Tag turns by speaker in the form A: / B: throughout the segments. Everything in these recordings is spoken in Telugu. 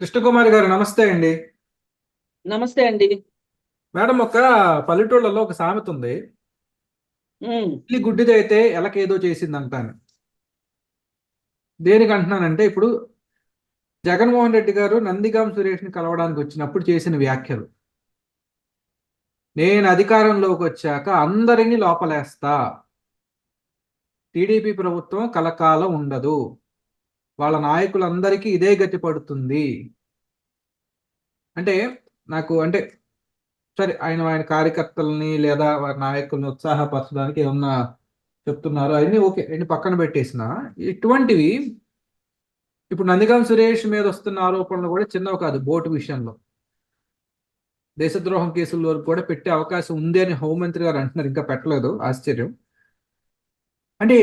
A: కృష్ణకుమారి గారు నమస్తే అండి.
B: నమస్తే అండి.
A: మేడం ఒక పల్లెటూళ్ళలో ఒక సామెత ఉంది. ఇల్లి గుడ్డిదైతే ఎలకేదో చేసింది అంటాను. దేనికి అంటున్నానంటే ఇప్పుడు జగన్మోహన్ రెడ్డి గారు నందిగాం సురేష్ని కలవడానికి వచ్చినప్పుడు చేసిన వ్యాఖ్యలు. నేను అధికారంలోకి వచ్చాక అందరినీ లోపలేస్తా. టీడీపీ ప్రభుత్వం కలకాలం ఉండదు. వాళ్ళ నాయకులందరికీ ఇదే గతి పడుతుంది. అంటే నాకు అంటే సరే ఆయన ఆయన కార్యకర్తలని లేదా వారి నాయకుల్ని ఉత్సాహపరచడానికి ఏమన్నా చెప్తున్నారు? అవన్నీ ఓకే అన్ని పక్కన పెట్టేసిన. ఇటువంటివి ఇప్పుడు నందిగాం సురేష్ మీద వస్తున్న ఆరోపణలు కూడా చిన్నవి కాదు బోటు విషయంలో. దేశద్రోహం కేసుల వరకు కూడా పెట్టే అవకాశం ఉంది అని హోంమంత్రి గారు అంటున్నారు ఇంకా పెట్టలేదు ఆశ్చర్యం. అంటే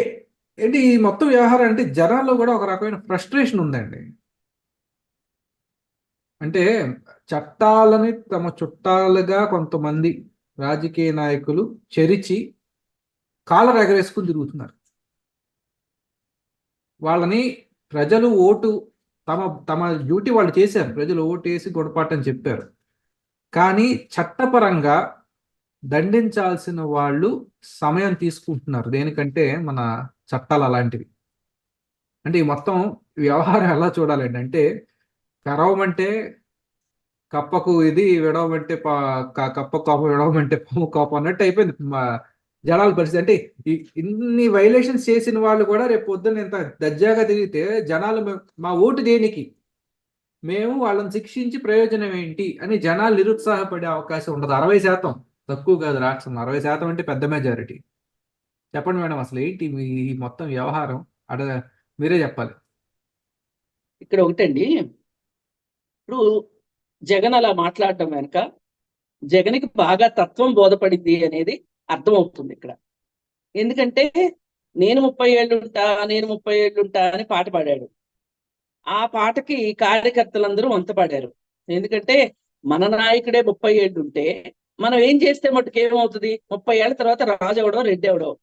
A: ఏంటి ఈ మొత్తం వ్యవహారం అంటే జనాల్లో కూడా ఒక రకమైన ఫ్రస్ట్రేషన్ ఉందండి. అంటే చట్టాలని తమ చుట్టాలుగా కొంతమంది రాజకీయ నాయకులు చెరిచి కాలర్ ఎగరేసుకుని తిరుగుతున్నారు. వాళ్ళని ప్రజలు ఓటు తమ తమ డ్యూటీ వాళ్ళు చేశారు. ప్రజలు ఓటు వేసి గుణపాఠం చెప్పారు. కానీ చట్టపరంగా దండించాల్సిన వాళ్ళు సమయం తీసుకుంటున్నారు. దేనికంటే మన చట్టాలు అలాంటివి. అంటే ఈ మొత్తం వ్యవహారం ఎలా చూడాలండి అంటే కరవమంటే కప్పకు ఇది విడవమంటే పా- కప్ప కోపం విడవమంటే పాము కోపం అన్నట్టు అయిపోయింది. మా జనాల పరిస్థితి. అంటే ఇన్ని వైలేషన్స్ చేసిన వాళ్ళు కూడా రేపు పొద్దున్న ఇంత దర్జాగా తిరిగితే జనాలు మా ఓటు దేనికి? మేము వాళ్ళని శిక్షించి ప్రయోజనం ఏంటి? అని జనాలు నిరుత్సాహపడే అవకాశం ఉండదు. అరవై శాతం. తక్కువ కాదు రాష్ట్రం. అరవై శాతం అంటే పెద్ద మెజారిటీ చెప్పండి మేడం అసలు ఏంటి మీ ఈ మొత్తం వ్యవహారం? అడ మీరే చెప్పాలి.
B: ఇక్కడ ఒకటండి. ఇప్పుడు జగన్ అలా మాట్లాడటం వెనుక జగన్కి బాగా తత్వం బోధపడింది అనేది అర్థమవుతుంది ఇక్కడ. ఎందుకంటే నేను ముప్పై ఏళ్ళుంటా నేను ముప్పై ఏళ్ళుంటా అని పాట పాడాడు. ఆ పాటకి కార్యకర్తలందరూ వంత పాడారు ఎందుకంటే మన నాయకుడే ముప్పై ఏళ్ళుంటే మనం ఏం చేస్తే మటుకు ఏమవుతుంది? ముప్పై ఏళ్ళ తర్వాత రాజు ఎవడో రెడ్డి అవడం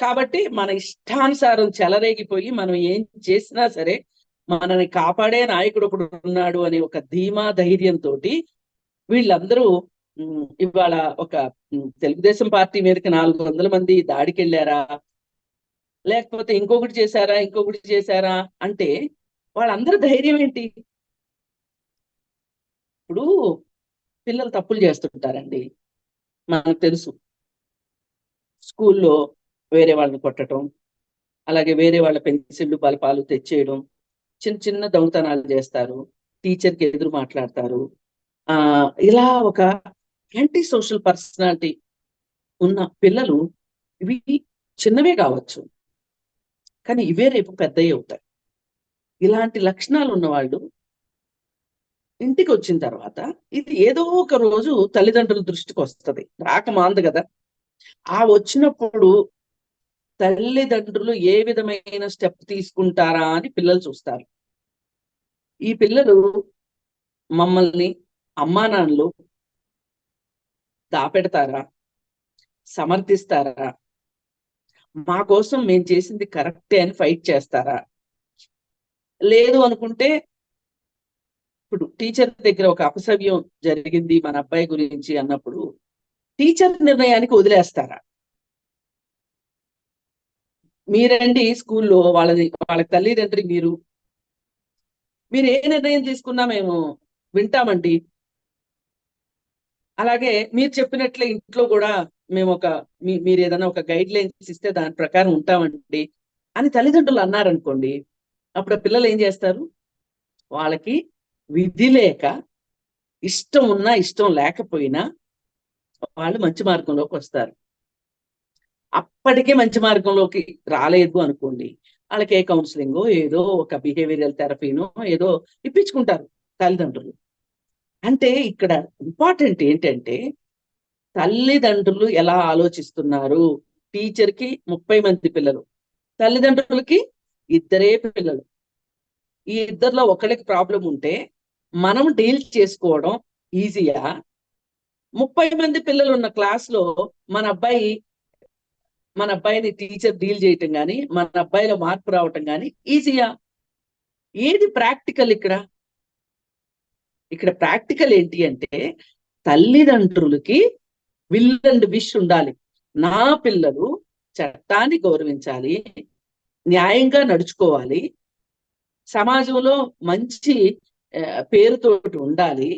B: కాబట్టి మన ఇష్టానుసారం చెలరేగిపోయి మనం ఏం చేసినా సరే మనని కాపాడే నాయకుడు ఒకడు ఉన్నాడు అనే ఒక ధీమా ధైర్యంతో వీళ్ళందరూ ఇవాళ ఒక తెలుగుదేశం పార్టీ మీదకి నాలుగు వందల మంది దాడికి వెళ్ళారా లేకపోతే ఇంకొకటి చేశారా ఇంకొకటి చేశారా అంటే వాళ్ళందరూ ధైర్యం ఏంటి? ఇప్పుడు పిల్లలు తప్పులు చేస్తుంటారండి. మనకు తెలుసు. స్కూల్లో వేరే వాళ్ళని కొట్టడం అలాగే వేరే వాళ్ళ పెన్సిళ్ళు బలపాలు తెచ్చేయడం చిన్న చిన్న దొంగతనాలు చేస్తారు. టీచర్కి ఎదురు మాట్లాడతారు. ఆ ఇలా ఒక యాంటీ సోషల్ పర్సనాలిటీ ఉన్న పిల్లలు ఇవి చిన్నవే కావచ్చు. కానీ ఇవే రేపు పెద్దవి అవుతాయి. ఇలాంటి లక్షణాలు ఉన్నవాళ్ళు ఇంటికి వచ్చిన తర్వాత ఇది ఏదో ఒక రోజు తల్లిదండ్రుల దృష్టికి వస్తుంది రాక మాంది కదా. ఆ వచ్చినప్పుడు తల్లిదండ్రులు ఏ విధమైన స్టెప్ తీసుకుంటారా అని పిల్లలు చూస్తారు. ఈ పిల్లలు మమ్మల్ని అమ్మా నాన్నలు దాపెడతారా? సమర్థిస్తారా? మా కోసం మేము చేసింది కరెక్టే అని ఫైట్ చేస్తారా? లేదు అనుకుంటే ఇప్పుడు టీచర్ దగ్గర ఒక అపసవ్యం జరిగింది మన అబ్బాయి గురించి అన్నప్పుడు టీచర్ నిర్ణయానికి వదిలేస్తారా? మీరండి స్కూల్లో వాళ్ళని వాళ్ళ తల్లిదండ్రి మీరు. మీరు ఏ నిర్ణయం తీసుకున్నా మేము వింటామండి. అలాగే మీరు చెప్పినట్లే ఇంట్లో కూడా మేము ఒక మీ మీరు ఏదైనా ఒక గైడ్ లైన్స్ ఇస్తే దాని ప్రకారం ఉంటామండి అని తల్లిదండ్రులు అన్నారనుకోండి అప్పుడు పిల్లలు ఏం చేస్తారు? వాళ్ళకి విధి లేక ఇష్టం ఉన్నా ఇష్టం లేకపోయినా వాళ్ళు మంచి మార్గంలోకి వస్తారు. అప్పటికే మంచి మార్గంలోకి రాలేదు అనుకోండి. వాళ్ళకి ఏ కౌన్సిలింగో ఏదో ఒక బిహేవియరల్ థెరపీనో ఏదో ఇప్పించుకుంటారు తల్లిదండ్రులు. అంటే ఇక్కడ ఇంపార్టెంట్ ఏంటంటే తల్లిదండ్రులు ఎలా ఆలోచిస్తున్నారు? టీచర్కి ముప్పై మంది పిల్లలు తల్లిదండ్రులకి ఇద్దరే పిల్లలు. ఈ ఇద్దరిలో ఒకరికి ప్రాబ్లం ఉంటే మనం డీల్ చేసుకోవడం ఈజీయా? ముప్పై మంది పిల్లలు ఉన్న క్లాస్లో మన అబ్బాయి మన అబ్బాయిని టీచర్ డీల్ చేయటం కానీ మన అబ్బాయిలో మార్పు రావటం కానీ ఈజీయా ఏది ప్రాక్టికల్ ఇక్కడ? ఇక్కడ ప్రాక్టికల్ ఏంటి అంటే తల్లిదండ్రులకి విల్ అండ్ విష్ ఉండాలి. నా పిల్లలు చట్టాన్ని గౌరవించాలి న్యాయంగా నడుచుకోవాలి సమాజంలో మంచి పేరుతోటి ఉండాలి.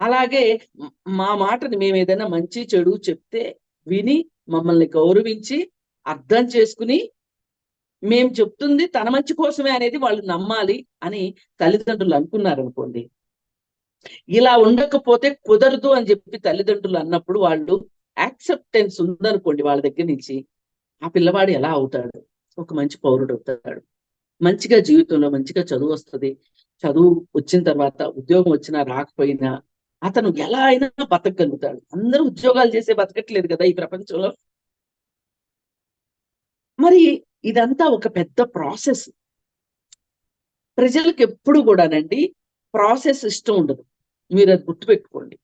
B: అలాగే మా మాటని మేము ఏదైనా మంచి చెడు చెప్తే విని మమ్మల్ని గౌరవించి అర్థం చేసుకుని మేము చెప్తుంది తన మంచి కోసమే అనేది వాళ్ళు నమ్మాలి అని తల్లిదండ్రులు అనుకున్నారు అనుకోండి. ఇలా ఉండకపోతే కుదరదు అని చెప్పి తల్లిదండ్రులు అన్నప్పుడు వాళ్ళు యాక్సెప్టెన్స్ ఉందనుకోండి వాళ్ళ దగ్గర నుంచి. ఆ పిల్లవాడు ఎలా అవుతాడు? ఒక మంచి పౌరుడు అవుతాడు. మంచిగా జీవితంలో మంచిగా చదువు వస్తుంది. చదువు వచ్చిన తర్వాత ఉద్యోగం వచ్చినా రాకపోయినా అతను ఎలా అయినా బతకగలుగుతాడు. అందరూ ఉద్యోగాలు చేసే బతకట్లేదు కదా ఈ ప్రపంచంలో. మరి ఇదంతా ఒక పెద్ద ప్రాసెస్. ప్రజలకు ఎప్పుడు కూడానండి ప్రాసెస్ ఇష్టం ఉండదు. మీరు అది గుర్తుపెట్టుకోండి.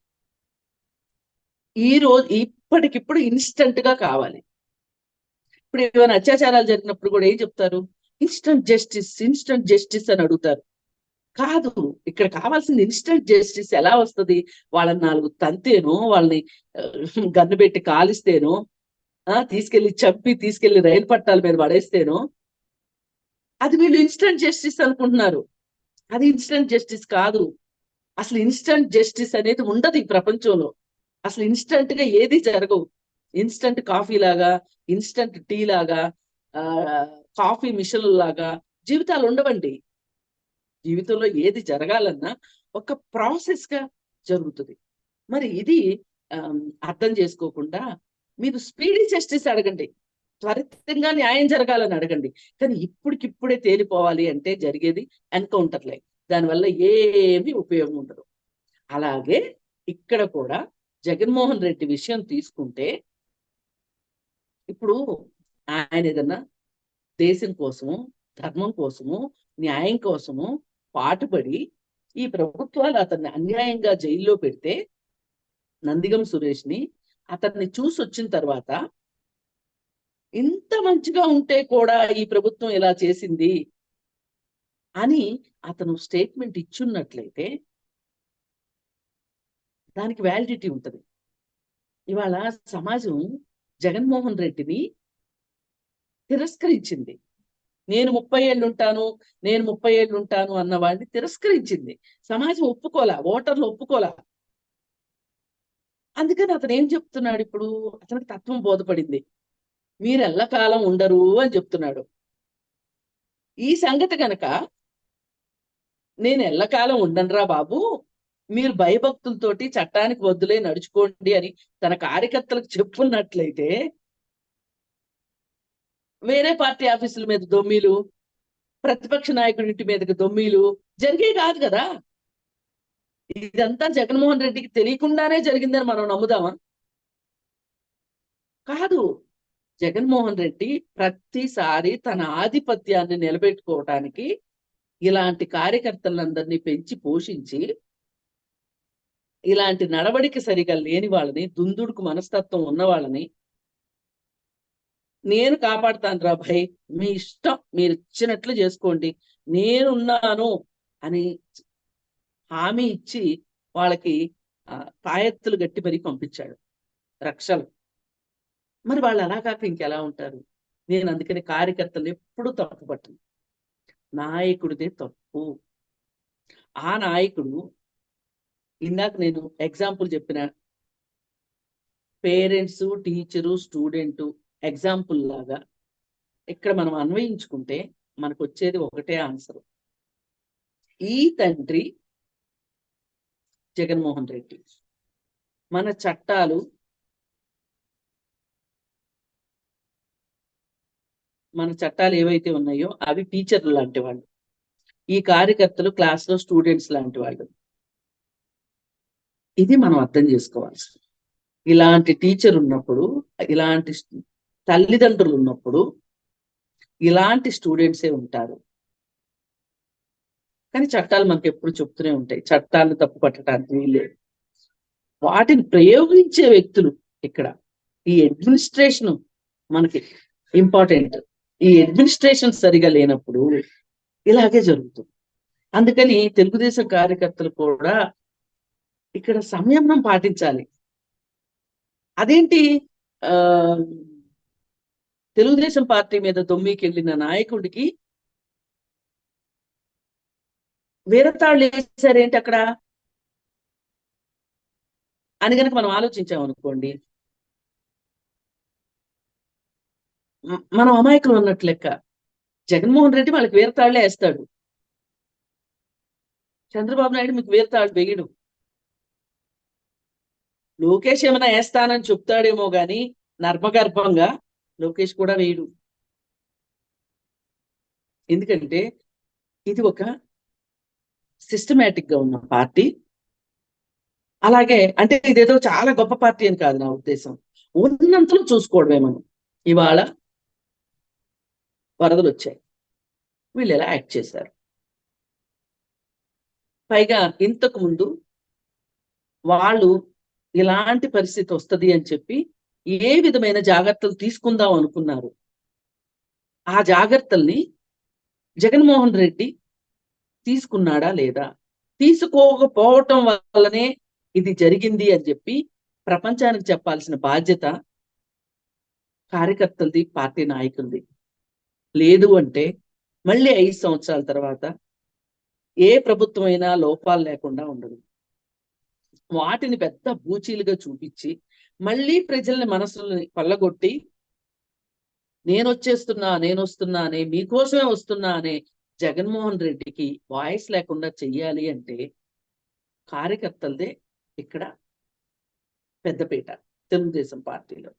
B: ఈ రోజు ఇప్పటికిప్పుడు ఇన్స్టంట్గా కావాలి. ఇప్పుడు ఏమైనా అత్యాచారాలు జరిగినప్పుడు కూడా ఏం చెప్తారు? ఇన్స్టంట్ జస్టిస్ ఇన్స్టంట్ జస్టిస్ అని అడుగుతారు. కాదు. ఇక్కడ కావాల్సింది ఇన్స్టంట్ జస్టిస్ ఎలా వస్తది? వాళ్ళని నాలుగు తంతేనో వాళ్ళని గన్ను పెట్టి కాలిస్తేనో ఆ తీసుకెళ్ళి చంపి తీసుకెళ్ళి రైలు పట్టాల మీద పడేస్తేనో అది వీళ్ళు ఇన్స్టంట్ జస్టిస్ అనుకుంటున్నారు. అది ఇన్స్టంట్ జస్టిస్ కాదు. అసలు ఇన్స్టంట్ జస్టిస్ అనేది ఉండదు ఈ ప్రపంచంలో. అసలు ఇన్స్టంట్గా ఏది జరగవు. ఇన్స్టంట్ కాఫీ లాగా ఇన్స్టంట్ టీ లాగా ఆ కాఫీ మిషన్ లాగా జీవితాలు ఉండవండి. జీవితంలో ఏది జరగాలన్నా ఒక ప్రాసెస్గా జరుగుతుంది. మరి ఇది అర్థం చేసుకోకుండా మీరు స్పీడీ జస్టిస్ అడగండి. త్వరితంగా న్యాయం జరగాలని అడగండి. కానీ ఇప్పటికిప్పుడే తేలిపోవాలి అంటే జరిగేది ఎన్కౌంటర్లే దానివల్ల ఏమీ ఉపయోగం ఉండదు. అలాగే ఇక్కడ కూడా జగన్మోహన్ రెడ్డి విషయం తీసుకుంటే ఇప్పుడు ఆయన ఏదన్నా దేశం కోసము ధర్మం కోసము న్యాయం కోసము పాటుపడి ఈ ప్రభుత్వాలు అతన్ని అన్యాయంగా జైల్లో పెడితే నందిగం సురేష్ని అతన్ని చూసి వచ్చిన తర్వాత ఇంత మంచిగా ఉంటే కూడా ఈ ప్రభుత్వం ఇలా చేసింది అని అతను స్టేట్మెంట్ ఇచ్చున్నట్లయితే దానికి వ్యాలిడిటీ ఉంటుంది. ఇవాళ సమాజం జగన్మోహన్ రెడ్డిని తిరస్కరించింది. నేను ముప్పై ఏళ్ళు ఉంటాను నేను ముప్పై ఏళ్ళు ఉంటాను అన్న వాడిని తిరస్కరించింది. సమాజం ఒప్పుకోలా ఓటర్లు ఒప్పుకోలా. అందుకని అతను ఏం చెప్తున్నాడు ఇప్పుడు? అతనికి తత్వం బోధపడింది. మీరు ఎల్లకాలం ఉండరు అని చెప్తున్నాడు. ఈ సంగతి గనక నేను ఎల్లకాలం ఉండనురా బాబు మీరు భయభక్తులతోటి చట్టానికి వద్దులే నడుచుకోండి అని తన కార్యకర్తలకు చెప్పున్నట్లయితే వేరే పార్టీ ఆఫీసుల మీద దొమ్మీలు ప్రతిపక్ష నాయకుడి ఇంటి మీదకి దొమ్మీలు జరిగే కాదు కదా. ఇదంతా జగన్మోహన్ రెడ్డికి తెలియకుండానే జరిగిందని మనం నమ్ముదామా? కాదు. జగన్మోహన్ రెడ్డి ప్రతిసారి తన ఆధిపత్యాన్ని నిలబెట్టుకోవటానికి ఇలాంటి కార్యకర్తలందరినీ పెంచి పోషించి ఇలాంటి నడవడికి సరిగా లేని వాళ్ళని దుందుడుకు మనస్తత్వం ఉన్న వాళ్ళని నేను కాపాడుతాను రా భయ్. మీ ఇష్టం మీరు ఇచ్చినట్లు చేసుకోండి. నేనున్నాను అని హామీ ఇచ్చి వాళ్ళకి ఆ, తాయెత్తులు గట్టి మరీ పంపించాడు. రక్షలు. మరి వాళ్ళు అలా కాక ఇంకెలా ఉంటారు? నేను అందుకని కార్యకర్తలు ఎప్పుడు తప్పు పట్టను నాయకుడిదే తప్పు. ఆ నాయకుడు ఇందాక నేను ఎగ్జాంపుల్ చెప్పిన పేరెంట్స్ టీచరు స్టూడెంట్ ఎగ్జాంపుల్ లాగా ఇక్కడ మనం అన్వయించుకుంటే మనకు వచ్చేది ఒకటే ఆన్సర్ ఈ తండ్రి జగన్మోహన్ రెడ్డి. మన చట్టాలు మన చట్టాలు ఏవైతే ఉన్నాయో అవి టీచర్లు లాంటి వాళ్ళు. ఈ కార్యకర్తలు క్లాస్లో స్టూడెంట్స్ లాంటి వాళ్ళు. ఇది మనం అర్థం చేసుకోవాలి ఇలాంటి టీచర్ ఉన్నప్పుడు ఇలాంటి తల్లిదండ్రులు ఉన్నప్పుడు ఇలాంటి స్టూడెంట్సే ఉంటారు. కానీ చట్టాలు మనకి ఎప్పుడు చెప్తూనే ఉంటాయి. చట్టాలను తప్పు పట్టడానికి వీల్లేదు వాటిని ప్రయోగించే వ్యక్తులు ఇక్కడ. ఈ అడ్మినిస్ట్రేషన్ మనకి ఇంపార్టెంట్. ఈ అడ్మినిస్ట్రేషన్ సరిగా లేనప్పుడు ఇలాగే జరుగుతుంది. అందుకని తెలుగుదేశం కార్యకర్తలు కూడా ఇక్కడ సంయమనం పాటించాలి. అదేంటి? ఆ తెలుగుదేశం పార్టీ మీద దొమ్మికెళ్ళిన నాయకుడికి వీరతాళ్ళు వేసారేంటి అక్కడ? అని కనుక మనం ఆలోచించాం అనుకోండి మనం అమాయకులు ఉన్నట్టు లెక్క. జగన్మోహన్ రెడ్డి వాళ్ళకి వీరతాళ్ళే వేస్తాడు. చంద్రబాబు నాయుడు మీకు వీరతాళ్ళు వేయడు. లోకేష్ ఏమైనా వేస్తానని చెప్తాడేమో గాని నర్మగర్భంగా లోకేష్ కూడా వేయడు. ఎందుకంటే ఇది ఒక సిస్టమేటిక్గా ఉన్న పార్టీ. అలాగే అంటే ఇదేదో చాలా గొప్ప పార్టీ అని కాదు నా ఉద్దేశం. ఉన్నంతలో చూసుకోవడమే మనం. ఇవాళ వరదలు వచ్చాయి. వీళ్ళు ఎలా యాక్ట్ చేశారు? పైగా ఇంతకు ముందు వాళ్ళు ఇలాంటి పరిస్థితి వస్తుంది అని చెప్పి ఏ విధమైన జాగ్రత్తలు తీసుకుందాం అనుకున్నారు? ఆ జాగ్రత్తల్ని జగన్మోహన్ రెడ్డి తీసుకున్నాడా లేదా? తీసుకోకపోవటం వల్లనే ఇది జరిగింది అని చెప్పి ప్రపంచానికి చెప్పాల్సిన బాధ్యత కార్యకర్తలది పార్టీ నాయకులది. లేదు అంటే మళ్ళీ ఐదు సంవత్సరాల తర్వాత ఏ ప్రభుత్వమైనా లోపాలు లేకుండా ఉండదు. వాటిని పెద్ద బూచీలుగా చూపించి మళ్ళీ ప్రజల్ని మనసుల్ని కొల్లగొట్టి నేను వచ్చేస్తున్నా నేను వస్తున్నా అనే మీకోసమే వస్తున్నా అనే జగన్మోహన్ రెడ్డికి వాయిస్ లేకుండా చెయ్యాలి అంటే కార్యకర్తలదే ఇక్కడ పెద్దపీట తెలుగుదేశం పార్టీలో.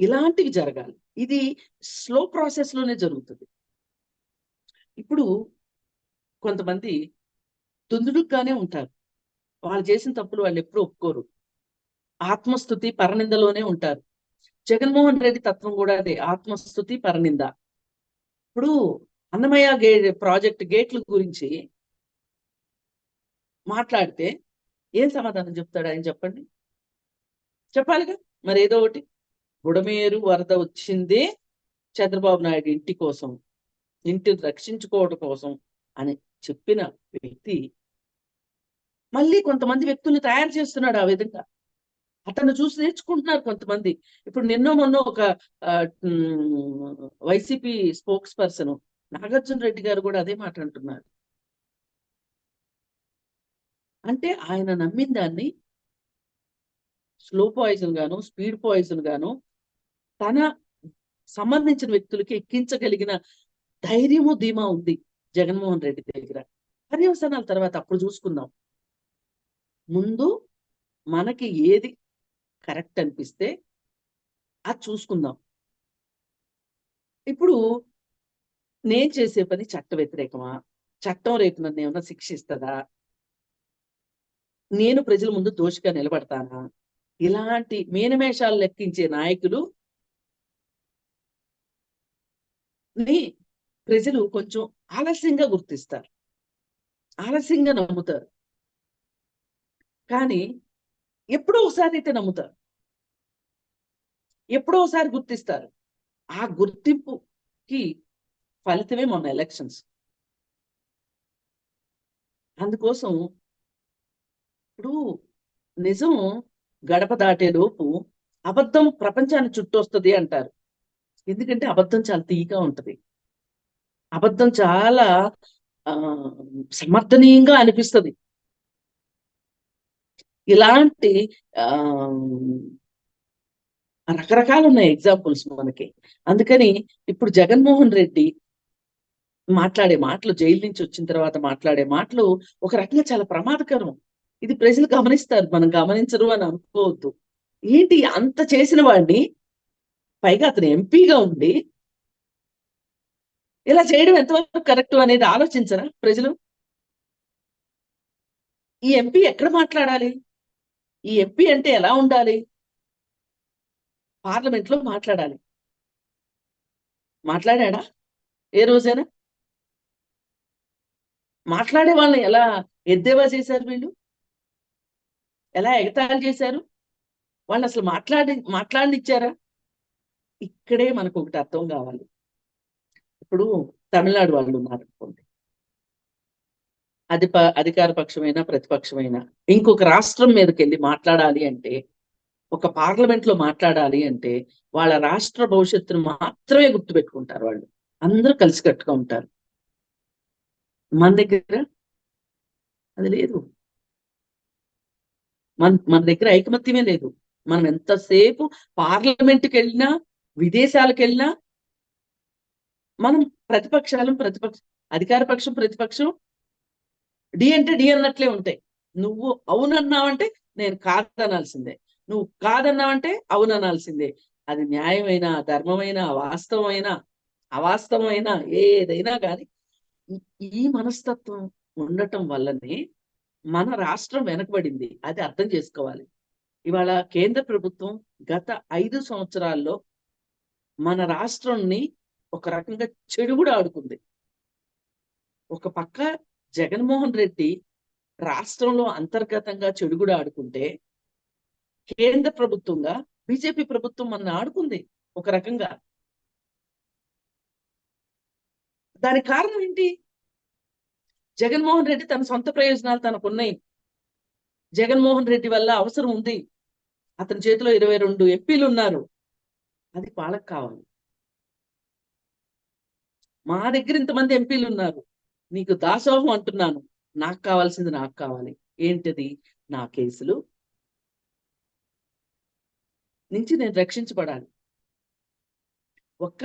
B: ఇలాంటివి జరగాలి. ఇది స్లో ప్రాసెస్లోనే జరుగుతుంది. ఇప్పుడు కొంతమంది దుందుడుగానే ఉంటారు. వాళ్ళు చేసిన తప్పులు వాళ్ళు ఎప్పుడూ ఒప్పుకోరు. ఆత్మస్థుతి పరనిందలోనే ఉంటారు. జగన్మోహన్ రెడ్డి తత్వం కూడా అదే ఆత్మస్థుతి పరనింద. ఇప్పుడు అన్నమయ్య గే ప్రాజెక్ట్ గేట్ల గురించి మాట్లాడితే ఏం సమాధానం చెప్తాడు ఆయన చెప్పండి? చెప్పాలిగా? మరి ఏదో ఒకటి? బుడమేరు వరద వచ్చిందే చంద్రబాబు నాయుడు ఇంటి కోసం ఇంటిని రక్షించుకోవడం కోసం అని చెప్పిన వ్యక్తి మళ్ళీ కొంతమంది వ్యక్తుల్ని తయారు చేస్తున్నాడు ఆ విధంగా. అతను చూసి నేర్చుకుంటున్నారు కొంతమంది. ఇప్పుడు నిన్నో మొన్న ఒక YCP spokesperson Nagarjuna Reddy గారు కూడా అదే మాట అంటున్నారు. అంటే ఆయన నమ్మిన దాన్ని స్లో పాయిజన్ గాను స్పీడ్ పాయిజన్ గాను తన సంబంధించిన వ్యక్తులకి ఎక్కించగలిగిన ధైర్యము ధీమా ఉంది జగన్మోహన్ రెడ్డి దగ్గర. పర్యవసనాల తర్వాత అప్పుడు చూసుకుందాం. ముందు మనకి ఏది కరెక్ట్ అనిపిస్తే అది చూసుకుందాం. ఇప్పుడు నేను చేసే పని చట్ట వ్యతిరేకమా? చట్టం రేపు నన్ను ఏమైనా శిక్షిస్తుందా నేను ప్రజల ముందు దోషిగా నిలబడతానా? ఇలాంటి మీనమేషాలు లెక్కించే నాయకులు ని ప్రజలు కొంచెం ఆలస్యంగా గుర్తిస్తారు. ఆలస్యంగా నమ్ముతారు. కానీ ఎప్పుడో ఒకసారి అయితే నమ్ముతారు. ఎప్పుడో ఒకసారి గుర్తిస్తారు. ఆ గుర్తింపుకి ఫలితమే మొన్న ఎలక్షన్స్. అందుకోసం ఇప్పుడు నిజం గడప దాటేలోపు అబద్ధం ప్రపంచాన్ని చుట్టొస్తుంది అంటారు. ఎందుకంటే అబద్ధం చాలా తీగా ఉంటది. అబద్ధం చాలా ఆ సమర్థనీయంగా అనిపిస్తుంది. ఇలాంటి ఆ రకరకాలు ఉన్నాయి ఎగ్జాంపుల్స్ మనకి. అందుకని ఇప్పుడు జగన్మోహన్ రెడ్డి మాట్లాడే మాటలు జైలు నుంచి వచ్చిన తర్వాత మాట్లాడే మాటలు ఒక రకంగా చాలా ప్రమాదకరం. ఇది ప్రజలు గమనిస్తారు మనం గమనించరు అని అనుకోవద్దు. ఏంటి అంత చేసిన వాడిని పైగా అతను ఎంపీగా ఉండి ఇలా చేయడం ఎంతవరకు కరెక్ట్ అనేది ఆలోచించరా ప్రజలు? ఈ ఎంపీ ఎక్కడ మాట్లాడాలి? ఈ ఎంపీ అంటే ఎలా ఉండాలి? పార్లమెంట్లో మాట్లాడాలి. మాట్లాడా ఏ రోజైనా? మాట్లాడే వాళ్ళని ఎలా ఎద్దేవా చేశారు వీళ్ళు? ఎలా ఎగతాళి చేశారు? వాళ్ళు అసలు మాట్లాడి మాట్లాడినిచ్చారా? ఇక్కడే మనకు ఒకటి అర్థం కావాలి. ఇప్పుడు తమిళనాడు వాళ్ళు ఉన్నారు అనుకోండి అది అధికార పక్షమైన ప్రతిపక్షమైన. ఇంకొక రాష్ట్రం మీదకి వెళ్ళి మాట్లాడాలి అంటే ఒక పార్లమెంట్లో మాట్లాడాలి అంటే వాళ్ళ రాష్ట్ర భవిష్యత్తును మాత్రమే గుర్తుపెట్టుకుంటారు వాళ్ళు. అందరూ కలిసికట్టుగా ఉంటారు. మన దగ్గర అది లేదు. మన మన దగ్గర ఐకమత్యమే లేదు. మనం ఎంతసేపు పార్లమెంట్కి వెళ్ళినా విదేశాలకు వెళ్ళినా మనం ప్రతిపక్షాలు ప్రతిపక్ష అధికార పక్షం ప్రతిపక్షం డి అంటే డి అన్నట్లే ఉంటాయి. నువ్వు అవునన్నావంటే నేను కాదనాల్సిందే. నువ్వు కాదన్నావంటే అవుననాల్సిందే. అది న్యాయమైన ధర్మమైన వాస్తవమైన అవాస్తవమైన ఏదైనా కానీ ఈ మనస్తత్వం ఉండటం వల్లనే మన రాష్ట్రం వెనకబడింది. అది అర్థం చేసుకోవాలి. ఇవాళ కేంద్ర ప్రభుత్వం గత ఐదు సంవత్సరాల్లో మన రాష్ట్రాన్ని ఒక రకంగా చెడు కూడా ఆడుకుంది. ఒక పక్క జగన్మోహన్ రెడ్డి రాష్ట్రంలో అంతర్గతంగా చెడుగుడు ఆడుకుంటే కేంద్ర ప్రభుత్వంగా బీజేపీ ప్రభుత్వం మన ఆడుకుంది ఒక రకంగా. దానికి కారణం ఏంటి? జగన్మోహన్ రెడ్డి తన సొంత ప్రయోజనాలు తనకున్నాయి. జగన్మోహన్ రెడ్డి వల్ల అవసరం ఉంది. అతని చేతిలో ఇరవై రెండు ఎంపీలు ఉన్నారు. అది వాళ్ళకి కావాలి. మా దగ్గర ఇంతమంది ఎంపీలు ఉన్నారు. నీకు దాసోహం అంటున్నాను. నాకు కావాల్సింది నాకు కావాలి. ఏంటిది? నా కేసులు. నుంచి నేను రక్షించబడాలి. ఒక్క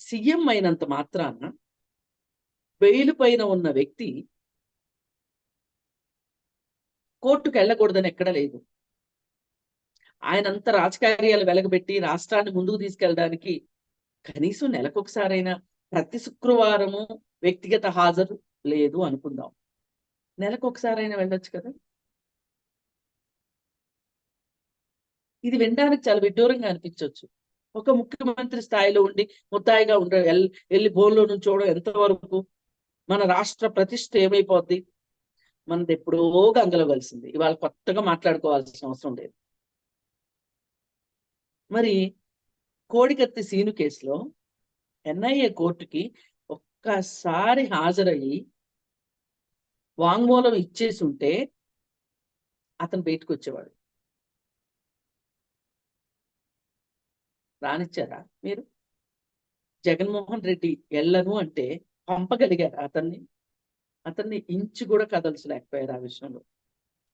B: సీఎం అయినంత మాత్రాన బెయిల్ పైన ఉన్న వ్యక్తి కోర్టుకు వెళ్ళకూడదని ఎక్కడ లేదు. ఆయనంత రాజకార్యాలు వెలగబెట్టి రాష్ట్రాన్ని ముందుకు తీసుకెళ్ళడానికి కనీసం నెలకొకసారైనా ప్రతి శుక్రవారము వ్యక్తిగత హాజరు లేదు అనుకుందాం. నెలకు ఒకసారైనా వెళ్ళొచ్చు కదా? ఇది వినడానికి చాలా విడ్డూరంగా అనిపించవచ్చు ఒక ముఖ్యమంత్రి స్థాయిలో ఉండి ముత్తాయిగా ఉండ వెళ్ళి బోన్లో నుంచి చూడడం ఎంతవరకు మన రాష్ట్ర ప్రతిష్ట ఏమైపోద్ది? మనది ఎప్పుడో గంగలో కలిసింది ఇవాళ కొత్తగా మాట్లాడుకోవాల్సిన అవసరం లేదు. మరి కోడికత్తి సీను కేసులో ఎన్ఐఏ కోర్టుకి ఒక్కసారి హాజరయ్యి వాంగ్మూలం ఇచ్చేసి ఉంటే అతను బయటకు వచ్చేవాడు రానిచ్చారా మీరు? జగన్మోహన్ రెడ్డి వెళ్ళను అంటే పంపగలిగారు అతన్ని. అతన్ని ఇంచు కూడా కదల్చలేకపోయారు ఆ విషయంలో.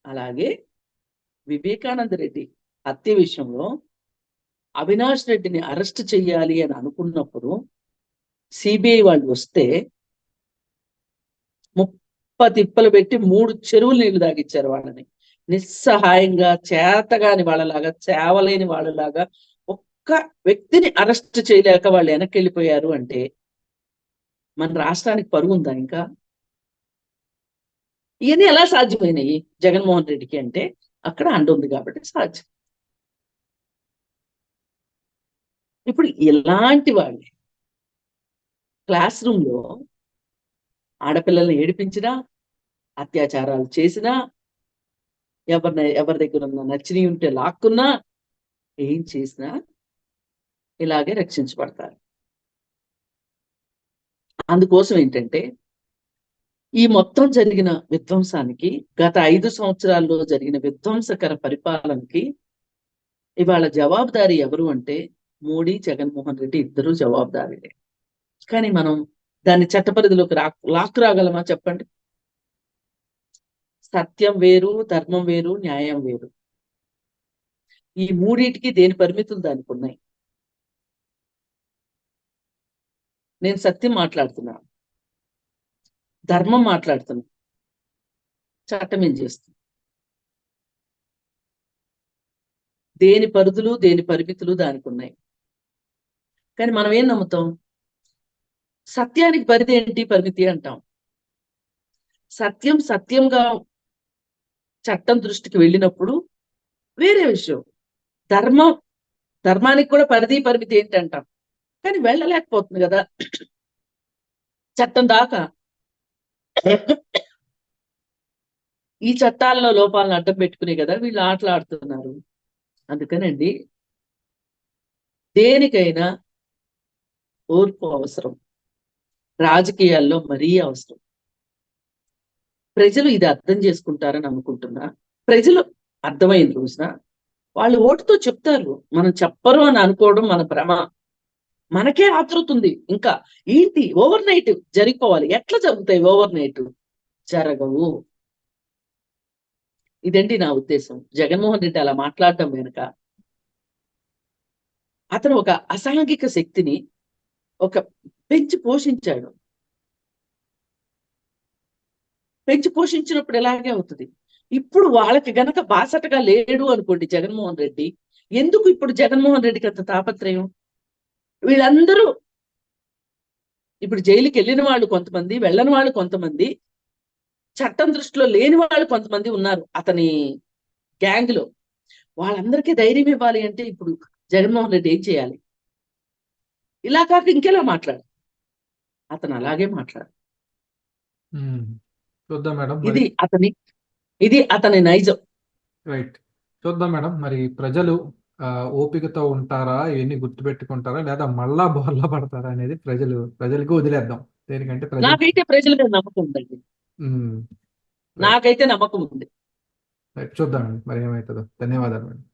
B: అలాగే వివేకానంద రెడ్డి హత్య విషయంలో అవినాష్ రెడ్డిని అరెస్ట్ చెయ్యాలి అని అనుకున్నప్పుడు సిబిఐ వాళ్ళు వస్తే ముప్ప తిప్పలు పెట్టి మూడు చెరువులు నీళ్ళు తాగిచ్చారు వాళ్ళని. నిస్సహాయంగా చేతగాని వాళ్ళలాగా చేవలేని వాళ్ళలాగా ఒక్క వ్యక్తిని అరెస్ట్ చేయలేక వాళ్ళు వెనక్కి వెళ్ళిపోయారు అంటే మన రాష్ట్రానికి పరుగు ఉందా ఇంకా? ఇవన్నీ ఎలా సాధ్యమైనవి జగన్మోహన్ రెడ్డికి అంటే అక్కడ అండ ఉంది కాబట్టి సాధ్యం. ఇప్పుడు ఇలాంటి వాళ్ళే క్లాస్ రూమ్లో ఆడపిల్లల్ని ఏడిపించినా అత్యాచారాలు చేసినా ఎవరిని ఎవరి దగ్గర ఉన్న నచ్చినవి ఉంటే లాక్కున్నా ఏం చేసినా ఇలాగే రక్షించబడతారు. అందుకోసం ఏంటంటే ఈ మొత్తం జరిగిన విధ్వంసానికి గత ఐదు సంవత్సరాల్లో జరిగిన విధ్వంసకర పరిపాలనకి ఇవాళ జవాబుదారీ ఎవరు అంటే మోడీ జగన్మోహన్ రెడ్డి ఇద్దరు జవాబుదారీలే. కానీ మనం దాన్ని చట్టపరిధిలోకి రా లాక్ రాగలమా చెప్పండి? సత్యం వేరు ధర్మం వేరు న్యాయం వేరు. ఈ మూడింటికి దేని పరిమితులు దానికి ఉన్నాయి నేను సత్యం మాట్లాడుతున్నా. ధర్మం మాట్లాడుతున్నా. చట్టం ఏం చేస్తుంది? దేని పరిధులు దేని పరిమితులు దానికి ఉన్నాయి కానీ మనం ఏం నమ్ముతాం? సత్యానికి పరిధి ఏంటి? పరిమితి అంటాం. సత్యం సత్యంగా చట్టం దృష్టికి వెళ్ళినప్పుడు వేరే విషయం. ధర్మం ధర్మానికి కూడా పరిధి పరిమితి ఏంటి అంటాం కానీ వెళ్ళలేకపోతుంది కదా. చట్టం దాకా ఈ చట్టాలలో లోపాలను అడ్డం పెట్టుకునే కదా వీళ్ళు ఆటలాడుతున్నారు. అందుకనండి దేనికైనా ఓర్పు అవసరం. రాజకీయాల్లో మరీ అవసరం. ప్రజలు ఇది అర్థం చేసుకుంటారని అనుకుంటున్నా ప్రజలు అర్థమైన రోజున వాళ్ళు ఓటుతో చెప్తారు. మనం చెప్పరు అని అనుకోవడం మన భ్రమ. మనకే ఆతృతుంది. ఇంకా ఏంటి? ఓవర్ నైట్ జరిగిపోవాలి. ఎట్లా జరుగుతాయి ఓవర్ నైట్? జరగవు. ఇదండి నా ఉద్దేశం? జగన్మోహన్ రెడ్డి అలా మాట్లాడటం వెనుక అతను ఒక అసాంఘిక శక్తిని ఒక పెంచి పోషించాడు. పెంచి పోషించినప్పుడు ఎలాగే అవుతుంది? ఇప్పుడు వాళ్ళకి గనక బాసటగా లేడు అనుకోండి జగన్మోహన్ రెడ్డి ఎందుకు ఇప్పుడు జగన్మోహన్ రెడ్డికి అంత తాపత్రయం? వీళ్ళందరూ ఇప్పుడు జైలుకి వెళ్ళిన వాళ్ళు కొంతమంది వెళ్ళని వాళ్ళు కొంతమంది చట్టం దృష్టిలో లేని వాళ్ళు కొంతమంది ఉన్నారు అతని గ్యాంగ్లో వాళ్ళందరికీ ధైర్యం ఇవ్వాలి అంటే ఇప్పుడు జగన్మోహన్ రెడ్డి ఏం చేయాలి? ఇలా కాక ఇంకెలా మాట్లాడు అతను అలాగే మాట్లాడు.
A: చూద్దాం మేడం
B: ఇది అతని ఇది అతని నైజం.
A: రైట్. చూద్దాం మేడం మరి ప్రజలు ఓపికతో ఉంటారా? ఇవన్నీ గుర్తుపెట్టుకుంటారా? లేదా మళ్ళా బోర్లా పడతారా అనేది ప్రజలు ప్రజలకు వదిలేద్దాం. దేనికంటే
B: నాకైతే ప్రజల మీద నమ్మకం ఉందండి. నాకైతే నమ్మకం ఉంది.
A: చూద్దాం మరి ఏమవుతుందో ధన్యవాదాలు మేడం.